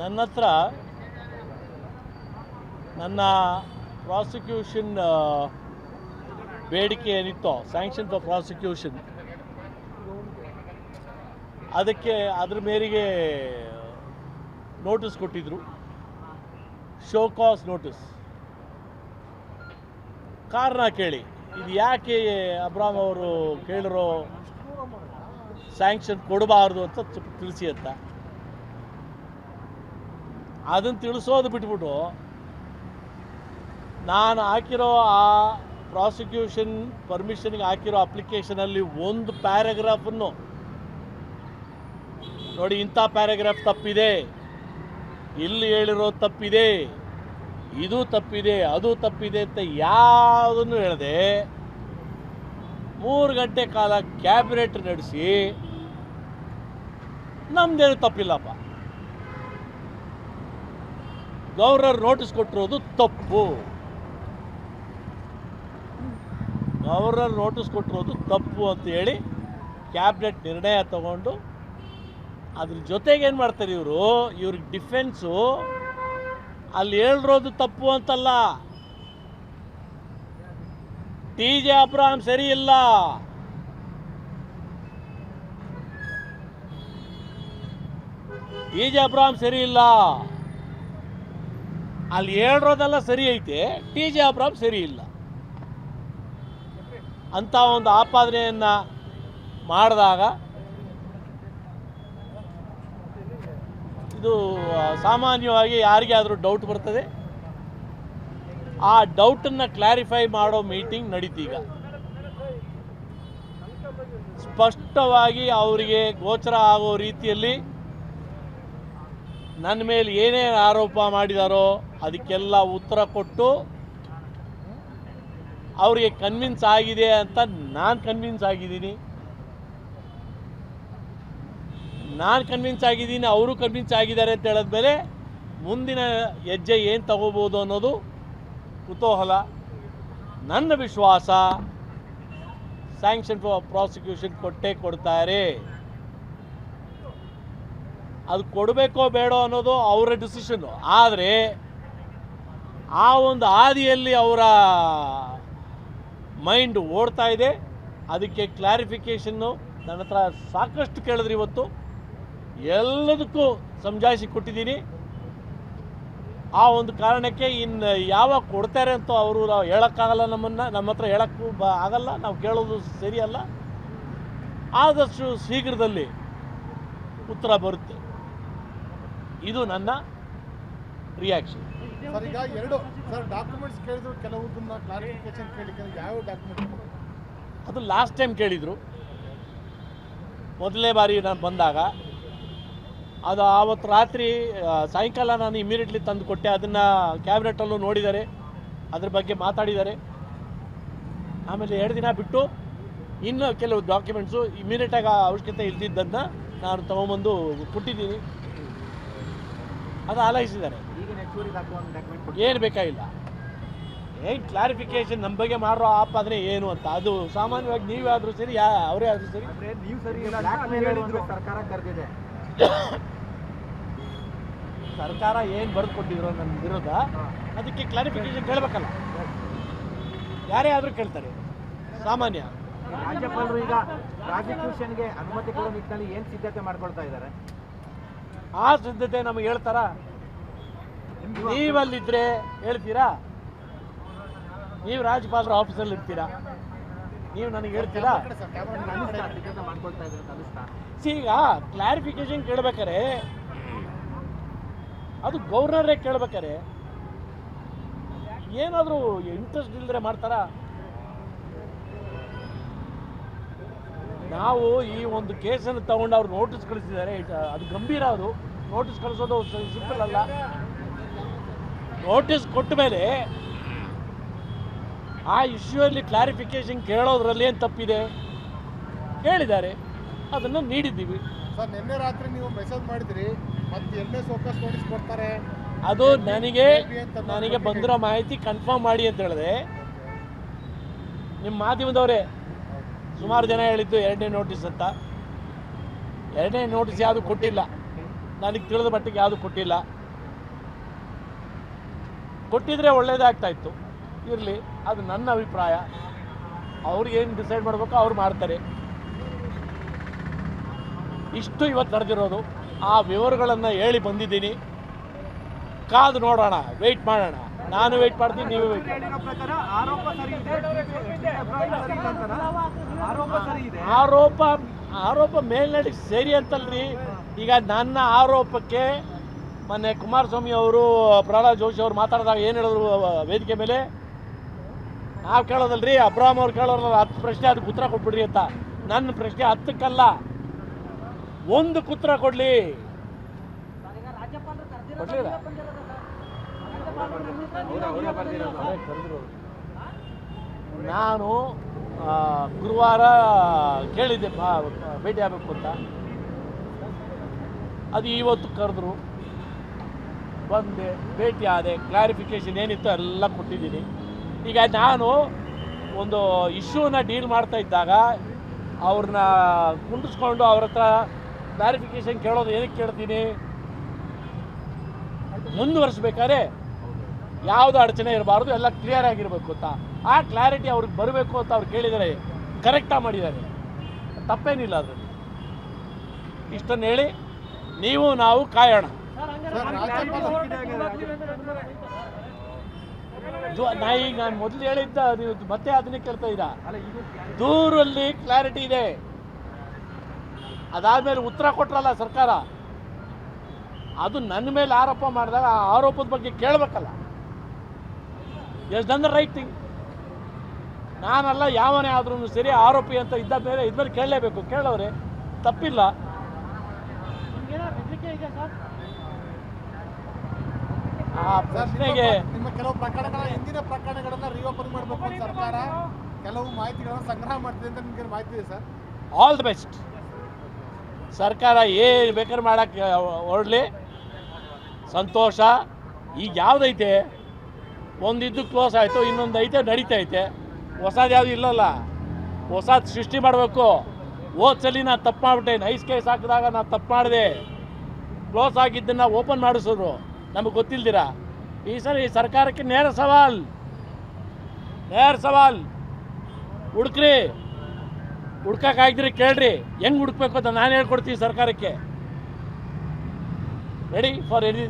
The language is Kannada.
ನನ್ನ ಹತ್ರ ನನ್ನ ಪ್ರಾಸಿಕ್ಯೂಷನ್ ಬೇಡಿಕೆ ಏನಿತ್ತೋ ಸ್ಯಾಂಕ್ಷನ್ ಫಾರ್ ಪ್ರಾಸಿಕ್ಯೂಷನ್ ಅದಕ್ಕೆ ಅದ್ರ ಮೇರೆಗೆ ನೋಟಿಸ್ ಕೊಟ್ಟಿದ್ರು. ಶೋ ಕಾಸ್ ನೋಟಿಸ್ ಕಾರಣ ಕೇಳಿ. ಇದು ಯಾಕೆ ಅಬ್ರಾಮ್ ಅವರು ಕೇಳಿರೋ ಸ್ಯಾಂಕ್ಷನ್ ಕೊಡಬಾರ್ದು ಅಂತ ತಿಳಿಸಿ ಅಂತ. ಅದನ್ನು ತಿಳಿಸೋದು ಬಿಟ್ಬಿಟ್ಟು ನಾನು ಹಾಕಿರೋ ಆ ಪ್ರಾಸಿಕ್ಯೂಷನ್ ಪರ್ಮಿಷನ್ಗೆ ಹಾಕಿರೋ ಅಪ್ಲಿಕೇಶನಲ್ಲಿ ಒಂದು ಪ್ಯಾರಾಗ್ರಾಫನ್ನು ನೋಡಿ, ಇಂಥ ಪ್ಯಾರಾಗ್ರಾಫ್ ತಪ್ಪಿದೆ, ಇಲ್ಲಿ ಹೇಳಿರೋ ತಪ್ಪಿದೆ, ಇದು ತಪ್ಪಿದೆ, ಅದು ತಪ್ಪಿದೆ ಅಂತ ಯಾವುದನ್ನು ಹೇಳದೆ ಮೂರು ಗಂಟೆ ಕಾಲ ಕ್ಯಾಬಿನೆಟ್ ನಡೆಸಿ ನಮ್ದೇನು ತಪ್ಪಿಲ್ಲಪ್ಪ. ಗವರ್ನರ್ ನೋಟಿಸ್ ಕೊಟ್ಟಿರೋದು ತಪ್ಪು. ಗೌರ್ನರ್ ನೋಟಿಸ್ ಕೊಟ್ಟಿರೋದು ತಪ್ಪು ಅಂತ ಹೇಳಿ ಕ್ಯಾಬಿನೆಟ್ ನಿರ್ಣಯ ತಗೊಂಡು ಅದ್ರ ಜೊತೆಗೆ ಏನು ಮಾಡ್ತಾರೆ ಇವರು? ಇವ್ರಿಗೆ ಡಿಫೆನ್ಸು ಅಲ್ಲಿ ಹೇಳಿರೋದು ತಪ್ಪು ಅಂತಲ್ಲ. ಟಿ ಜೆ ಅಬ್ರಾಹಂ ಸರಿ ಇಲ್ಲ. ಟಿ ಜೆ ಅಬ್ರಾಹಂ ಸರಿ ಇಲ್ಲ. ಅಲ್ಲಿ ಹೇಳಿರೋದೆಲ್ಲ ಸರಿ ಐತೆ. ಟಿ ಜೆ ಅಬ್ರಾಮ್ ಸರಿ ಇಲ್ಲ. ಅಂತ ಒಂದು ಆಪಾದನೆಯನ್ನ ಮಾಡಿದಾಗ ಇದು ಸಾಮಾನ್ಯವಾಗಿ ಯಾರಿಗೆ ಆದರೂ ಡೌಟ್ ಬರ್ತದೆ? ಆ ಡೌಟನ್ನು ಕ್ಲಾರಿಫೈ ಮಾಡೋ ಮೀಟಿಂಗ್ ನಡೀತೀಗ ಸ್ಪಷ್ಟವಾಗಿ ಅವರಿಗೆ ಗೋಚರ ಆಗೋ ರೀತಿಯಲ್ಲಿ ನನ್ನ ಮೇಲೆ ಏನೇನು ಆರೋಪ ಮಾಡಿದಾರೋ ಅದಕ್ಕೆಲ್ಲ ಉತ್ತರ ಕೊಟ್ಟು, ಅವರಿಗೆ ಕನ್ವಿನ್ಸ್ ಆಗಿದೆ ಅಂತ ನಾನು ಕನ್ವಿನ್ಸ್ ಆಗಿದ್ದೀನಿ. ನಾನು ಕನ್ವಿನ್ಸ್ ಆಗಿದ್ದೀನಿ, ಅವರು ಕನ್ವಿನ್ಸ್ ಆಗಿದ್ದಾರೆ ಅಂತ ಹೇಳಿದ ಮೇಲೆ ಮುಂದಿನ ಹೆಜ್ಜೆ ಏನು ತಗೋಬೋದು ಅನ್ನೋದು ಕುತೂಹಲ, ನನ್ನ ವಿಶ್ವಾಸ. ಸ್ಯಾಂಕ್ಷನ್ ಪ್ರಾಸಿಕ್ಯೂಷನ್ ಕೊಟ್ಟೇ ಕೊಡ್ತಾರೆ. ಅದು ಕೊಡಬೇಕೋ ಬೇಡೋ ಅನ್ನೋದು ಅವರ ಡಿಸಿಷನ್ನು ಆದರೆ ಆ ಒಂದು ಹಾದಿಯಲ್ಲಿ ಅವರ ಮೈಂಡ್ ಓಡ್ತಾ ಇದೆ. ಅದಕ್ಕೆ ಕ್ಲಾರಿಫಿಕೇಷನ್ನು ನನ್ನ ಹತ್ರ ಸಾಕಷ್ಟು ಕೇಳಿದ್ರಿ ಇವತ್ತು. ಎಲ್ಲದಕ್ಕೂ ಸಮಜಾಯಿಸಿ ಕೊಟ್ಟಿದ್ದೀನಿ. ಆ ಒಂದು ಕಾರಣಕ್ಕೆ ಇನ್ನು ಯಾವಾಗ ಕೊಡ್ತಾರೆ ಅಂತ ಅವರು ನಾವು ಹೇಳೋಕ್ಕಾಗಲ್ಲ ನಮ್ಮನ್ನು. ನಮ್ಮ ಹತ್ರ ಹೇಳೋಕ್ಕೂ ಬ ಆಗಲ್ಲ. ನಾವು ಕೇಳೋದು ಸರಿಯಲ್ಲ. ಆದಷ್ಟು ಶೀಘ್ರದಲ್ಲಿ ಉತ್ತರ ಬರುತ್ತೆ. ಇದು ನನ್ನ ರಿಯಾಕ್ಷನ್ ಸರ್ ಈಗ ಎರಡು ಸರ್ ಡಾಕ್ಯುಮೆಂಟ್ಸ್ ಕೇಳಿದ್ರು ಕ್ಲಾರಿಫಿಕೇಶನ್ ಯಾವ ಡಾಕ್ಯುಮೆಂಟ್ ಅದು ಲಾಸ್ಟ್ ಟೈಮ್ ಕೇಳಿದರು. ಮೊದಲನೇ ಬಾರಿ ನಾನು ಬಂದಾಗ, ಅದು ಆವತ್ತು ರಾತ್ರಿ ಸಾಯಂಕಾಲ ನಾನು ಇಮಿಡಿಯೇಟ್ಲಿ ತಂದು ಕೊಟ್ಟೆ. ಅದನ್ನು ಕ್ಯಾಬಿನೆಟಲ್ಲೂ ನೋಡಿದ್ದಾರೆ. ಅದ್ರ ಬಗ್ಗೆ ಮಾತಾಡಿದ್ದಾರೆ. ಆಮೇಲೆ ಎರಡು ದಿನ ಬಿಟ್ಟು ಇನ್ನು ಕೆಲವು ಡಾಕ್ಯುಮೆಂಟ್ಸು ಇಮಿಡಿಯೇಟಾಗಿ ಅವಶ್ಯಕತೆ ಇಲ್ದಿದ್ದನ್ನು ನಾನು ತೊಗೊಂಬಂದು ಕೊಟ್ಟಿದ್ದೀನಿ. ಅದು ಆಲೈಸಿದ್ದಾರೆ ಏನು ಬೇಕಾಗಿಲ್ಲ. ಏನು ಕ್ಲಾರಿಫಿಕೇಶನ್ ನಮ್ಮ ಬಗ್ಗೆ ಮಾಡೋ ಆದರೆ ಏನು ಅಂತ. ಅದು ಸಾಮಾನ್ಯವಾಗಿ ನೀವೇ ಆದರೂ ಸರಿ ಯಾ ಅವರೇ ಆದರೂ ಸರಿ. ನೀವು ಸರಿ ಸರ್ಕಾರ ಕರೆದಿದೆ. ಸರ್ಕಾರ ಏನು ಬರೆದುಕೊಂಡಿದ್ರು ನನ್ನ ವಿರೋಧ. ಅದಕ್ಕೆ ಕ್ಲಾರಿಫಿಕೇಶನ್ ಕೇಳಬೇಕಲ್ಲ. ಯಾರೇ ಆದರೂ ಕೇಳ್ತಾರೆ. ಸಾಮಾನ್ಯ. ರಾಜ್ಯಪಾಲರು ಈಗ ಪ್ರಾಸಿಕ್ಯೂಷನ್ಗೆ ಅನುಮತಿ ಕೊಡೋ ನಿಟ್ಟಿನಲ್ಲಿ ಏನು ಸಿದ್ಧತೆ ಮಾಡ್ಕೊಳ್ತಾ ಇದ್ದಾರೆ? ಆ ಸಿದ್ಧತೆ ನಮಗೆ ಹೇಳ್ತಾರಾ? ನೀವಲ್ಲಿದ್ರೆ ಹೇಳ್ತೀರಾ? ನೀವು ರಾಜ್ಯಪಾಲರ ಆಫೀಸಲ್ಲಿ ಇರ್ತೀರಾ? ನೀವು ನನಗೆ ಹೇಳ್ತೀರಾ? ಈಗ ಕ್ಲಾರಿಫಿಕೇಶನ್ ಕೇಳ್ಬೇಕಾರೆ, ಅದು ಗವರ್ನರೇ ಕೇಳ್ಬೇಕಾರೆ, ಏನಾದರೂ ಇಂಟ್ರೆಸ್ಟ್ ಇಲ್ಲದ್ರೆ ಮಾಡ್ತಾರಾ? ನಾವು ಈ ಒಂದು ಕೇಸನ್ನು ತಗೊಂಡು ಅವ್ರು ನೋಟಿಸ್ ಕಳಿಸಿದ್ದಾರೆ, ಅದು ಗಂಭೀರ ಅದು. ನೋಟಿಸ್ ಕಳಿಸೋದು ಸಿಂಪಲ್ ಅಲ್ಲ. ನೋಟಿಸ್ ಕೊಟ್ಟ ಮೇಲೆ ಆ ಇಶ್ಯೂಯಲ್ಲಿ ಕ್ಲಾರಿಫಿಕೇಶನ್ ಕೇಳೋದ್ರಲ್ಲಿ ಏನು ತಪ್ಪಿದೆ? ಕೇಳಿದ್ದಾರೆ. ಅದನ್ನು ನೀಡಿದ್ದೀವಿ. ಸರ್ ನಿನ್ನೆ ರಾತ್ರಿ ನೀವು ಮೆಸೇಜ್ ಮಾಡಿದ್ರಿ ಮತ್ತೆ ಎಲ್ಲೇ ಸೋಕಸ್ ನೋಟಿಸ್ ಕೊಡ್ತಾರೆ? ಅದು ನನಗೆ ನನಗೆ ಬಂದಿರೋ ಮಾಹಿತಿ ಕನ್ಫರ್ಮ್ ಮಾಡಿ ಅಂತ ಹೇಳಿದೆ. ನಿಮ್ಮ ಮಾಧ್ಯಮದವರೇ ಸುಮಾರು ಜನ ಹೇಳಿದ್ದು ಎರಡನೇ ನೋಟಿಸ್ ಅಂತ. ಎರಡನೇ ನೋಟಿಸ್ ಯಾವುದು ಕೊಟ್ಟಿಲ್ಲ. ನನಗೆ ತಿಳಿದ ಮಟ್ಟಿಗೆ ಯಾವುದು ಕೊಟ್ಟಿಲ್ಲ. ಕೊಟ್ಟಿದ್ರೆ ಒಳ್ಳೇದಾಗ್ತಾ ಇತ್ತು. ಇರಲಿ ಅದು ನನ್ನ ಅಭಿಪ್ರಾಯ. ಅವ್ರಿಗೇನು ಡಿಸೈಡ್ ಮಾಡಬೇಕು ಅವ್ರು ಮಾಡ್ತಾರೆ. ಇಷ್ಟು ಇವತ್ತು ನಡೆದಿರೋದು. ಆ ವಿವರಗಳನ್ನು ಹೇಳಿ ಬಂದಿದ್ದೀನಿ. ಕಾದು ನೋಡೋಣ ವೆಯ್ಟ್ ಮಾಡೋಣ. ನಾನು ವೆಯ್ಟ್ ಮಾಡ್ತೀನಿ ನೀವು ವೆಯ್ಟ್ ಆರೋಪ ಆರೋಪ ಮೇಲ್ನಡೆ ಸೇರಿ ಅಂತಲ್ರಿ. ಈಗ ನನ್ನ ಆರೋಪಕ್ಕೆ ಮೊನ್ನೆ ಕುಮಾರಸ್ವಾಮಿ ಅವರು, ಪ್ರಹ್ಲಾದ್ ಜೋಶಿ ಅವರು ಮಾತಾಡಿದಾಗ ಏನು ಹೇಳಿದ್ರು ವೇದಿಕೆ ಮೇಲೆ? ನಾವು ಕೇಳೋದಲ್ರಿ ಅಬ್ರಾಮ್ ಅವ್ರು ಕೇಳೋರಲ್ಲ ಹತ್ತು ಪ್ರಶ್ನೆ ಅದಕ್ಕೆ ಉತ್ತರ ಕೊಟ್ಬಿಡ್ರಿ ಅಂತ. ನನ್ನ ಪ್ರಶ್ನೆ ಹತ್ತಕ್ಕಲ್ಲ. ಒಂದು ಉತ್ತರ ಕೊಡಲಿ. ನಾನು ಗುರುವಾರ ಕೇಳಿದ್ದೆ ಭೇಟಿ ಆಗಬೇಕು ಅಂತ. ಅದು ಇವತ್ತು ಕರೆದ್ರು. ಬಂದೆ, ಭೇಟಿ ಆದೆ ಕ್ಲಾರಿಫಿಕೇಶನ್ ಏನಿತ್ತು ಎಲ್ಲ ಕೊಟ್ಟಿದ್ದೀನಿ. ಈಗ ನಾನು ಒಂದು ಇಶ್ಯೂನ ಡೀಲ್ ಮಾಡ್ತಾ ಇದ್ದಾಗ ಅವ್ರನ್ನ ಕುಂಡಿಸ್ಕೊಂಡು ಅವ್ರ ಹತ್ರ ಕ್ಲಾರಿಫಿಕೇಷನ್ ಕೇಳೋದು ಏನಕ್ಕೆ ಕೇಳ್ತೀನಿ? ಮುಂದುವರಿಸ್ಬೇಕಾದ್ರೆ ಯಾವುದು ಅಡಚಣೆ ಇರಬಾರ್ದು, ಎಲ್ಲ ಕ್ಲಿಯರ್ ಆಗಿರಬೇಕು ಅಂತ ಆ ಕ್ಲಾರಿಟಿ ಅವ್ರಿಗೆ ಬರಬೇಕು ಅಂತ ಅವ್ರು ಕೇಳಿದರೆ ಕರೆಕ್ಟಾಗಿ ಮಾಡಿದ್ದಾರೆ. ತಪ್ಪೇನಿಲ್ಲ ಅದರಲ್ಲಿ. ಇಷ್ಟನ್ನು ಹೇಳಿ. ನೀವು ನಾವು ಕಾಯೋಣ. ನಾ ಈಗ ನಾನು ಮೊದಲು ಹೇಳಿದ್ದ, ನೀವು ಮತ್ತೆ ಅದನ್ನೇ ಕೇಳ್ತಾ ಇದ್ದ ದೂರಲ್ಲಿ ಕ್ಲಾರಿಟಿ ಇದೆ. ಅದಾದ್ಮೇಲೆ ಉತ್ತರ ಕೊಟ್ರಲ್ಲ ಸರ್ಕಾರ. ಅದು ನನ್ನ ಮೇಲೆ ಆರೋಪ ಮಾಡಿದಾಗ ಆ ಆರೋಪದ ಬಗ್ಗೆ ಕೇಳಬೇಕಲ್ಲ. ಎಸ್ ದ ರೈಟ್ ಥಿಂಗ್ ನಾನಲ್ಲ, ಯಾವನೇ ಆದ್ರೂ ಸರಿ, ಆರೋಪಿ ಅಂತ ಇದ್ದ ಮೇಲೆ, ಇದ್ಮೇಲೆ ಕೇಳಲೇಬೇಕು. ಕೇಳೋರೆ, ತಪ್ಪಿಲ್ಲ. ಆ ಸರ್, ಪ್ರಶ್ನೆಗೆ ನಿಮ್ಮ- ಕೆಲವು ಪ್ರಕರಣಗಳ ಹಿಂದಿನ ಪ್ರಕರಣಗಳನ್ನ ರಿಓಪನ್ ಮಾಡಬೇಕು ಅಂತ ಸರ್ಕಾರ. ಕೆಲವು ಮಾಹಿತಿಗಳನ್ನು ಸಂಗ್ರಹ ಮಾಡ್ತಿದೆ ಅಂತ ನಿಮ್ಗೆ ಮಾಹಿತಿ ಇದೆ ಸರ್ ಆಲ್ ದ ಬೆಸ್ಟ್ ಸರ್ಕಾರ ಏನು ಬೇಕಾದ್ರೆ ಮಾಡಕ್ಕೆ ಹೊರಡಲಿ. ಸಂತೋಷ. ಈಗ ಯಾವುದೈತೆ? ಒಂದಿದ್ದು ಕ್ಲೋಸ್ ಆಯಿತು ಇನ್ನೊಂದು ಐತೆ ನಡೀತಾ ಐತೆ ಹೊಸದು ಯಾವುದು ಇಲ್ಲಲ್ಲ. ಹೊಸದು ಸೃಷ್ಟಿ ಮಾಡಬೇಕು. ಹೋದ ನಾ ತಪ್ಪು ಮಾಡಿಬಿಟ್ಟೆ ನೈಸ್ ಕೇಸ್ ಹಾಕಿದಾಗ ನಾನು ತಪ್ಪು ಮಾಡಿದೆ. ಕ್ಲೋಸ್ ಆಗಿದ್ದನ್ನು ಓಪನ್ ಮಾಡಿಸಿದ್ರು ನಮಗೆ ಗೊತ್ತಿಲ್ದಿರ? ಈ ಸರಿ ಸರ್ಕಾರಕ್ಕೆ ನೇರ ಸವಾಲ್. ನೇರ ಸವಾಲ್. ಹುಡುಕ್ರಿ. ಹುಡ್ಕಕ್ಕಾಗಿದ್ರೆ ಕೇಳ್ರಿ. ಹೆಂಗೆ ಹುಡುಕ್ಬೇಕು ಅಂತ ನಾನು ಹೇಳ್ಕೊಡ್ತೀನಿ ಸರ್ಕಾರಕ್ಕೆ. Ready for any